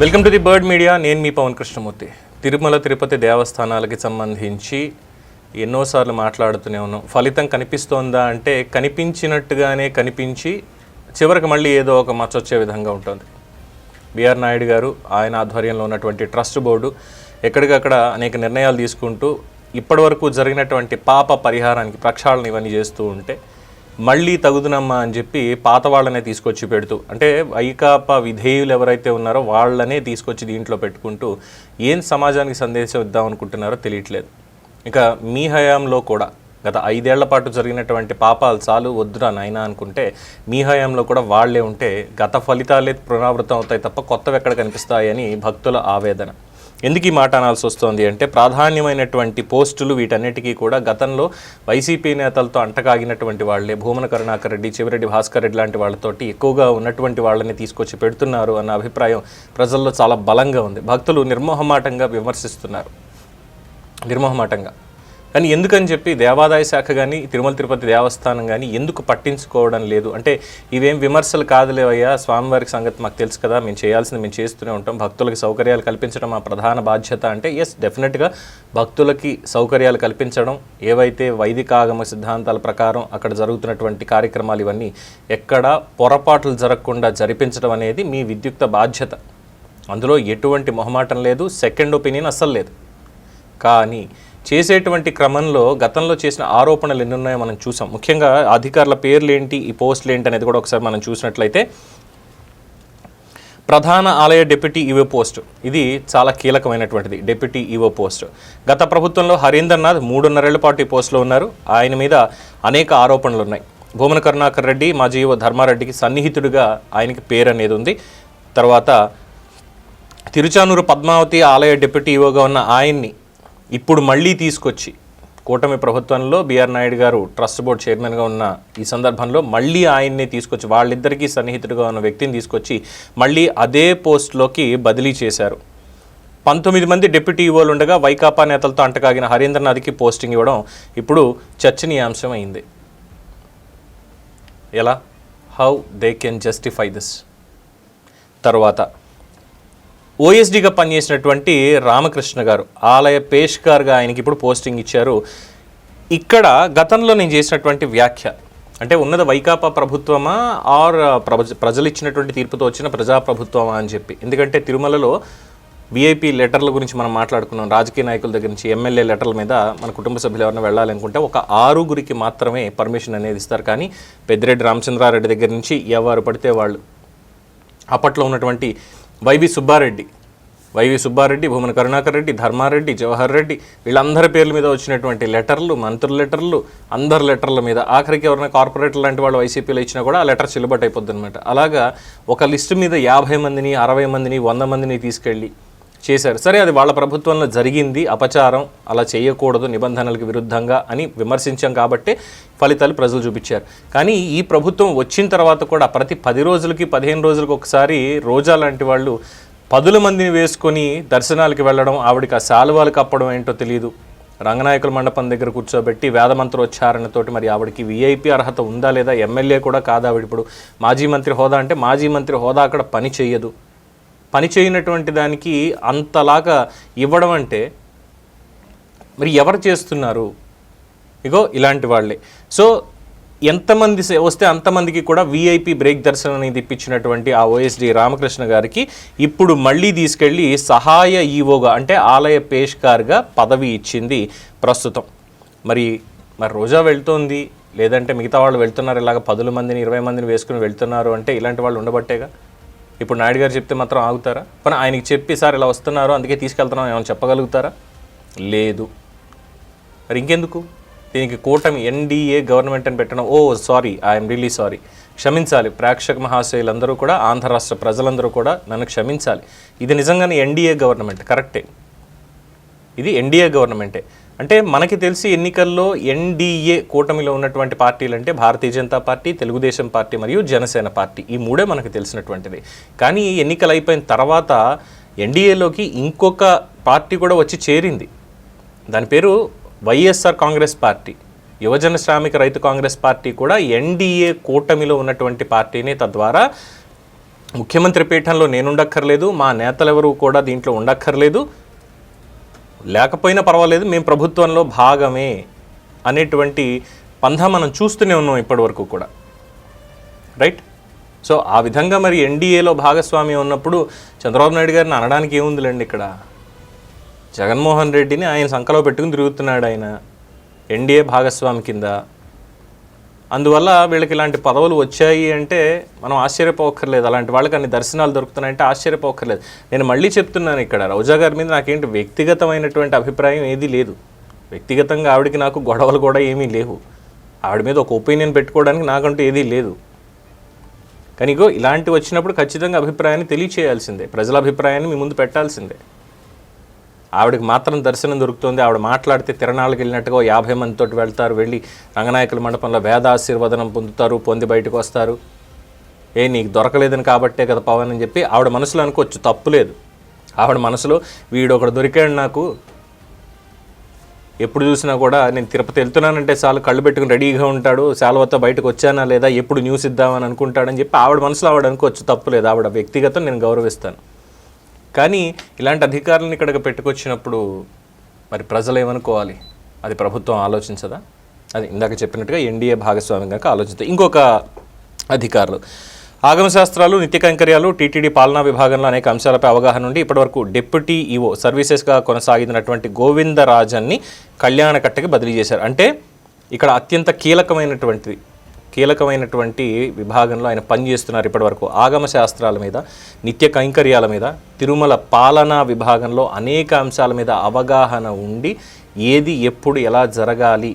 Welcome to the bird media. నేను మీ పవన్ కృష్ణమూర్తి. తిరుమల తిరుపతి దేవస్థానాలకి సంబంధించి ఎన్నోసార్లు మాట్లాడుతూనే ఉన్నాం. ఫలితం కనిపిస్తోందా అంటే కనిపించినట్టుగానే కనిపించి చివరికి మళ్ళీ ఏదో ఒక మచ్చొచ్చే విధంగా ఉంటుంది. బిఆర్ నాయుడు గారు ఆయన ఆధ్వర్యంలో ఉన్నటువంటి ట్రస్ట్ బోర్డు ఎక్కడికక్కడ అనేక నిర్ణయాలు తీసుకుంటూ ఇప్పటివరకు జరిగినటువంటి పాప పరిహారానికి ప్రక్షాళన ఇవన్నీ చేస్తూ ఉంటే మళ్ళీ తగుదునమ్మా అని చెప్పి పాత వాళ్ళనే తీసుకొచ్చి పెడుతూ అంటే వైకాపా విధేయులు ఎవరైతే ఉన్నారో వాళ్ళనే తీసుకొచ్చి దీంట్లో పెట్టుకుంటూ ఏం సమాజానికి సందేశం ఇద్దాం అనుకుంటున్నారో తెలియట్లేదు. ఇక మీ హయాంలో కూడా గత ఐదేళ్ళ పాటు జరిగినటువంటి పాపాలు చాలు వద్దురా నాయనా అనుకుంటే మీ హయాంలో కూడా వాళ్ళే ఉంటే గత ఫలితాలే పునరావృతం అవుతాయి తప్ప కొత్తవి ఎక్కడ కనిపిస్తాయని భక్తుల ఆవేదన. ఎందుకు ఈ మాట అనాల్సి వస్తోంది అంటే ప్రాధాన్యమైనటువంటి పోస్టులు వీటన్నిటికీ కూడా గతంలో వైసీపీ నేతలతో అంటకాగినటువంటి వాళ్ళే భూమన కరుణాకర్ రెడ్డి చివరెడ్డి భాస్కర్ రెడ్డి లాంటి వాళ్ళతోటి ఎక్కువగా ఉన్నటువంటి వాళ్ళని తీసుకొచ్చి పెడుతున్నారు అన్న అభిప్రాయం ప్రజల్లో చాలా బలంగా ఉంది. భక్తులు నిర్మోహమాటంగా విమర్శిస్తున్నారు. నిర్మోహమాటంగా. కానీ ఎందుకని చెప్పి దేవాదాయ శాఖ కానీ తిరుమల తిరుపతి దేవస్థానం కానీ ఎందుకు పట్టించుకోవడం లేదు? అంటే ఇవేం విమర్శలు కాదులేవయ్యా స్వామివారికి సంగతి మాకు తెలుసు కదా. మేము చేయాల్సింది మేము చేస్తూనే ఉంటాం. భక్తులకి సౌకర్యాలు కల్పించడం మా ప్రధాన బాధ్యత అంటే ఎస్ డెఫినెట్గా భక్తులకి సౌకర్యాలు కల్పించడం ఏవైతే వైదికాగమ సిద్ధాంతాల ప్రకారం అక్కడ జరుగుతున్నటువంటి కార్యక్రమాలు ఇవన్నీ ఎక్కడ పొరపాట్లు జరగకుండా జరిపించడం అనేది మీ విద్యుక్త బాధ్యత. అందులో ఎటువంటి మొహమాటం లేదు. సెకండ్ ఒపీనియన్ అస్సలు లేదు. కానీ చేసేటువంటి క్రమంలో గతంలో చేసిన ఆరోపణలు ఎన్ని ఉన్నాయో మనం చూసాం. ముఖ్యంగా అధికారుల పేర్లు ఏంటి ఈ పోస్టులు ఏంటి అనేది కూడా ఒకసారి మనం చూసినట్లయితే ప్రధాన ఆలయ డిప్యూటీ ఈవో పోస్ట్. ఇది చాలా కీలకమైనటువంటిది డిప్యూటీ ఈవో పోస్ట్. గత ప్రభుత్వంలో హరీందర్నాథ్ మూడున్నరేళ్ళ పాటు ఈ పోస్టులో ఉన్నారు. ఆయన మీద అనేక ఆరోపణలు ఉన్నాయి. భూమన కరుణాకర్ రెడ్డి మాజీ ఈవో ధర్మారెడ్డికి సన్నిహితుడిగా ఆయనకి పేరు అనేది ఉంది. తర్వాత తిరుచానూరు పద్మావతి ఆలయ డిప్యూటీ ఈవోగా ఉన్న ఆయన్ని ఇప్పుడు మళ్ళీ తీసుకొచ్చి కూటమి ప్రభుత్వంలో బీఆర్ నాయుడు గారు ట్రస్ట్ బోర్డ్ చైర్మన్గా ఉన్న ఈ సందర్భంలో మళ్ళీ ఆయన్ని తీసుకొచ్చి వాళ్ళిద్దరికీ సన్నిహితుడిగా ఉన్న వ్యక్తిని తీసుకొచ్చి మళ్ళీ అదే పోస్ట్లోకి బదిలీ చేశారు. పంతొమ్మిది మంది డిప్యూటీ ఈవోలు ఉండగా వైకాపా నేతలతో అంటకాగిన హరీంద్రనాథ్కి పోస్టింగ్ ఇవ్వడం ఇప్పుడు చర్చనీయాంశం అయింది. ఎలా? How they can justify this తర్వాత ఓఎస్డీగా పనిచేసినటువంటి రామకృష్ణ గారు ఆలయ పేష్కార్గా ఆయనకి ఇప్పుడు పోస్టింగ్ ఇచ్చారు. ఇక్కడ గతంలో నేను చేసినటువంటి వ్యాఖ్య అంటే ఉన్నది వైకాపా ప్రభుత్వమా ఆర్ ప్రజ ప్రజలు ఇచ్చినటువంటి తీర్పుతో వచ్చిన ప్రజాప్రభుత్వమా అని చెప్పి. ఎందుకంటే తిరుమలలో వీఐపీ లెటర్ల గురించి మనం మాట్లాడుకున్నాం. రాజకీయ నాయకుల దగ్గర నుంచి ఎమ్మెల్యే లెటర్ల మీద మన కుటుంబ సభ్యులు ఎవరైనా వెళ్ళాలనుకుంటే ఒక ఆరుగురికి మాత్రమే పర్మిషన్ అనేది ఇస్తారు. కానీ పెద్దిరెడ్డి రామచంద్రారెడ్డి దగ్గర నుంచి ఎవరు పడితే వాళ్ళు. అప్పట్లో ఉన్నటువంటి వైవి సుబ్బారెడ్డి. వైవి సుబ్బారెడ్డి భూమన కరుణాకర్ రెడ్డి ధర్మారెడ్డి జవహర్ రెడ్డి వీళ్ళందరి పేర్ల మీద వచ్చినటువంటి లెటర్లు మంత్రుల లెటర్లు అందరి లెటర్ల మీద ఆఖరికి ఎవరైనా కార్పొరేటర్ లాంటి వాళ్ళు వైసీపీలో ఇచ్చినా కూడా ఆ లెటర్ చెల్లుబాటు అయిపోద్ది అనమాట అలాగా ఒక లిస్టు మీద యాభై మందిని అరవై మందిని వంద మందిని తీసుకెళ్ళి చేశారు. సరే అది వాళ్ళ ప్రభుత్వంలో జరిగింది అపచారం అలా చేయకూడదు నిబంధనలకు విరుద్ధంగా అని విమర్శించాం కాబట్టి ఫలితాలు ప్రజలు చూపించారు. కానీ ఈ ప్రభుత్వం వచ్చిన తర్వాత కూడా ప్రతి పది రోజులకి పదిహేను రోజులకి ఒకసారి రోజా లాంటి వాళ్ళు పదుల మందిని వేసుకొని దర్శనాలకి వెళ్ళడం ఆవిడకి ఆ శాలువాలు కప్పడం ఏంటో తెలియదు రంగనాయకుల మండపం దగ్గర కూర్చోబెట్టి వేదమంత్రోచ్చారణతోటి మరి ఆవిడకి వీఐపీ అర్హత ఉందా లేదా ఎమ్మెల్యే కూడా కాదు ఆవిడ ఇప్పుడు? మాజీ మంత్రి హోదా అంటే మాజీ మంత్రి హోదా అక్కడ పని చేయదు పని చేయనటువంటి దానికి అంతలాగా ఇవ్వడం అంటే మరి ఎవరు చేస్తున్నారు? ఇగో ఇలాంటి వాళ్ళే. సో ఎంతమంది సే- వస్తే అంతమందికి కూడా విఐపి బ్రేక్ దర్శనం అనేది ఇప్పించినటువంటి ఆ ఓఎస్డి రామకృష్ణ గారికి ఇప్పుడు మళ్ళీ తీసుకెళ్ళి సహాయ ఈవోగా అంటే ఆలయ పేష్కార్గా పదవి ఇచ్చింది ప్రస్తుతం. మరి మరి రోజా వెళ్తోంది లేదంటే మిగతా వాళ్ళు వెళ్తున్నారు ఇలాగ పదుల మందిని ఇరవై మందిని వేసుకుని వెళ్తున్నారు అంటే ఇలాంటి వాళ్ళు ఉండబట్టేగా? ఇప్పుడు నాయుడు గారు చెప్తే మాత్రం ఆగుతారా? పని ఆయనకి చెప్పి సార్ ఇలా వస్తున్నారు అందుకే తీసుకెళ్తున్నాం ఏమైనా చెప్పగలుగుతారా? లేదు. మరి ఇంకెందుకు? దీనికి కూటమి ఎన్డీఏ గవర్నమెంట్ అని పెట్టడం oh sorry I'm really sorry. క్షమించాలి. ప్రేక్షక మహాశయులందరూ కూడా ఆంధ్ర రాష్ట్ర ప్రజలందరూ కూడా నన్ను క్షమించాలి. ఇది నిజంగానే ఎన్డీఏ గవర్నమెంట్ కరెక్టే. ఇది ఎన్డీఏ గవర్నమెంటే. అంటే మనకి తెలిసి ఎన్నికల్లో ఎన్డీఏ కూటమిలో ఉన్నటువంటి పార్టీలు అంటే భారతీయ జనతా పార్టీ తెలుగుదేశం పార్టీ మరియు జనసేన పార్టీ. ఈ మూడే మనకు తెలిసినటువంటిది. కానీ ఎన్నికలు అయిపోయిన తర్వాత ఎన్డీఏలోకి ఇంకొక పార్టీ కూడా వచ్చి చేరింది. దాని పేరు వైఎస్ఆర్ కాంగ్రెస్ పార్టీ. యువజన శ్రామిక రైతు కాంగ్రెస్ పార్టీ కూడా ఎన్డీఏ కూటమిలో ఉన్నటువంటి పార్టీని తద్వారా ముఖ్యమంత్రి పీఠంలో నేను ఉండక్కర్లేదు మా నేతలెవరూ కూడా దీంట్లో ఉండక్కర్లేదు. లేకపోయినా పర్వాలేదు మేము ప్రభుత్వంలో భాగమే అనేటువంటి పంధా మనం చూస్తూనే ఉన్నాం ఇప్పటివరకు కూడా. రైట్ సో ఆ విధంగా మరి ఎన్డీఏలో భాగస్వామి ఉన్నప్పుడు చంద్రబాబు నాయుడు గారిని అనడానికి ఏముందిలేండి ఇక్కడ? జగన్మోహన్ రెడ్డిని ఆయన సంకలో పెట్టుకుని తిరుగుతున్నాడు ఆయన. ఎన్డీఏ భాగస్వామి కింద. అందువల్ల వీళ్ళకి ఇలాంటి పదవులు వచ్చాయి అంటే మనం ఆశ్చర్యపోక్కర్లేదు. అలాంటి వాళ్ళకి అన్ని దర్శనాలు దొరుకుతున్నాయంటే ఆశ్చర్యపోక్కర్లేదు. నేను మళ్ళీ చెప్తున్నాను ఇక్కడ రోజా గారి మీద నాకేంటి వ్యక్తిగతమైనటువంటి అభిప్రాయం ఏదీ లేదు. వ్యక్తిగతంగా ఆవిడకి నాకు గొడవలు కూడా ఏమీ లేవు. ఆవిడ మీద ఒక ఒపీనియన్ పెట్టుకోవడానికి నాకంటూ ఏదీ లేదు. కానీ ఇగో ఇలాంటి వచ్చినప్పుడు ఖచ్చితంగా అభిప్రాయాన్ని తెలియచేయాల్సిందే. ప్రజల అభిప్రాయాన్ని మీ ముందు పెట్టాల్సిందే. ఆవిడకి మాత్రం దర్శనం దొరుకుతుంది. ఆవిడ మాట్లాడితే తిరణాలకు వెళ్ళినట్టుగా యాభై మందితో వెళ్తారు. వెళ్ళి రంగనాయకుల మండపంలో వేదాశీర్వదనం పొందుతారు. పొంది బయటకు వస్తారు. ఏ నీకు దొరకలేదని కాబట్టే కదా పవన్ అని చెప్పి ఆవిడ మనసులో అనుకోవచ్చు. తప్పు లేదు. ఆవిడ మనసులో వీడు ఒకడు దొరికాడు నాకు. ఎప్పుడు చూసినా కూడా నేను తిరుపతి వెళ్తున్నానంటే చాలు కళ్ళు పెట్టుకుని రెడీగా ఉంటాడు. శాలవతో బయటకు వచ్చానా లేదా ఎప్పుడు న్యూస్ ఇద్దామని అనుకుంటాడని చెప్పి ఆవిడ మనసులో ఆవిడ అనుకోవచ్చు. తప్పు లేదు. ఆవిడ వ్యక్తిగతం నేను గౌరవిస్తాను. కానీ ఇలాంటి అధికారులను ఇక్కడికి పెట్టుకొచ్చినప్పుడు మరి ప్రజలు ఏమనుకోవాలి అది ప్రభుత్వం ఆలోచించదా? అది ఇందాక చెప్పినట్టుగా ఎన్డీఏ భాగస్వామ్యం కనుక ఆలోచిస్తే ఇంకొక అధికారులు. ఆగమశాస్త్రాలు నిత్య కైంకర్యాలు టీటీడీ పాలనా విభాగంలో అనేక అంశాలపై అవగాహన ఉండి ఇప్పటివరకు డిప్యూటీ ఈఓ సర్వీసెస్గా కొనసాగినటువంటి గోవిందరాజన్ని కళ్యాణకట్టకి బదిలీ చేశారు. అంటే ఇక్కడ అత్యంత కీలకమైనటువంటిది కీలకమైనటువంటి విభాగంలో ఆయన పనిచేస్తున్నారు ఇప్పటివరకు. ఆగమ శాస్త్రాల మీద నిత్య కైంకర్యాల మీద తిరుమల పాలనా విభాగంలో అనేక అంశాల మీద అవగాహన ఉండి ఏది ఎప్పుడు ఎలా జరగాలి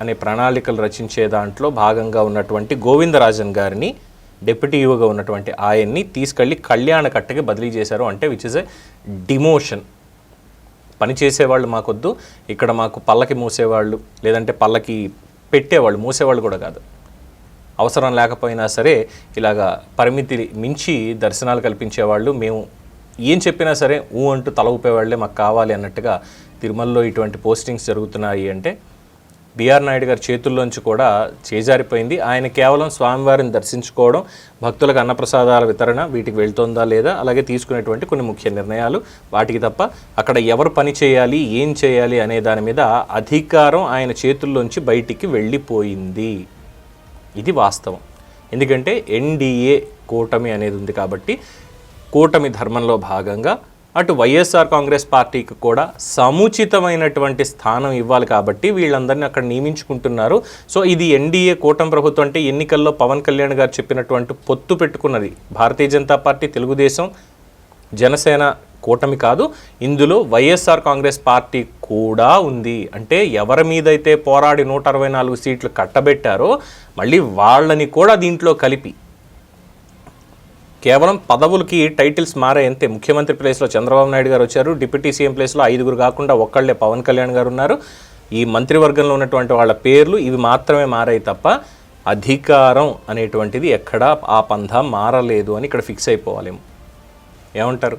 అనే ప్రణాళికలు రచించే దాంట్లో భాగంగా ఉన్నటువంటి గోవిందరాజన్ గారిని డెప్యూటీ ఈఓగా ఉన్నటువంటి ఆయన్ని తీసుకెళ్ళి కళ్యాణ కట్టకి బదిలీ చేశారు. అంటే విచ్ ఇస్ ఎ డిమోషన్ పని చేసేవాళ్ళు మాకొద్దు ఇక్కడ మాకు పల్లకి మూసేవాళ్ళు లేదంటే పల్లకి పెట్టేవాళ్ళు మూసేవాళ్ళు కూడా కాదు. అవసరం లేకపోయినా సరే ఇలాగా పరిమితి మించి దర్శనాలు కల్పించేవాళ్ళు మేము ఏం చెప్పినా సరే ఊ అంటూ తల ఊపేవాళ్ళే మాకు కావాలి అన్నట్టుగా తిరుమలలో ఇటువంటి పోస్టింగ్స్ జరుగుతున్నాయి అంటే బీఆర్ నాయుడు గారి చేతుల్లోంచి కూడా చేజారిపోయింది. ఆయన కేవలం స్వామివారిని దర్శించుకోవడం భక్తులకు అన్నప్రసాదాల వితరణ వీటికి వెళ్తుందా లేదా అలాగే తీసుకునేటువంటి కొన్ని ముఖ్య నిర్ణయాలు వాటికి తప్ప అక్కడ ఎవరు పని చేయాలి ఏం చేయాలి అనే దాని మీద అధికారం ఆయన చేతుల్లోంచి బయటికి వెళ్ళిపోయింది. ఇది వాస్తవం. ఎందుకంటే ఎన్డీఏ కూటమి అనేది ఉంది కాబట్టి కూటమి ధర్మంలో భాగంగా అటు వైఎస్ఆర్ కాంగ్రెస్ పార్టీకి కూడా సముచితమైనటువంటి స్థానం ఇవ్వాలి కాబట్టి వీళ్ళందరినీ అక్కడ నియమించుకుంటున్నారు. సో ఇది ఎన్డీఏ కూటమి ప్రభుత్వం అంటే ఎన్నికల్లో పవన్ కళ్యాణ్ గారు చెప్పినటువంటి పొత్తు పెట్టుకున్నది. భారతీయ జనతా పార్టీ తెలుగుదేశం జనసేన కూటమి కాదు ఇందులో వైఎస్ఆర్ కాంగ్రెస్ పార్టీ కూడా ఉంది. అంటే ఎవరి మీదైతే పోరాడి నూట అరవై నాలుగు సీట్లు కట్టబెట్టారో మళ్ళీ వాళ్ళని కూడా దీంట్లో కలిపి. కేవలం పదవులకి టైటిల్స్ మారాయి అంతే ముఖ్యమంత్రి ప్లేస్లో చంద్రబాబు నాయుడు గారు వచ్చారు డిప్యూటీ సీఎం ప్లేస్లో ఐదుగురు కాకుండా ఒక్కళ్ళే పవన్ కళ్యాణ్ గారు ఉన్నారు. ఈ మంత్రివర్గంలో ఉన్నటువంటి వాళ్ళ పేర్లు ఇవి మాత్రమే మారాయి తప్ప అధికారం అనేటువంటిది ఎక్కడా ఆ పంధ మారలేదు అని ఇక్కడ ఫిక్స్ అయిపోవాలేమో ఏమంటారు?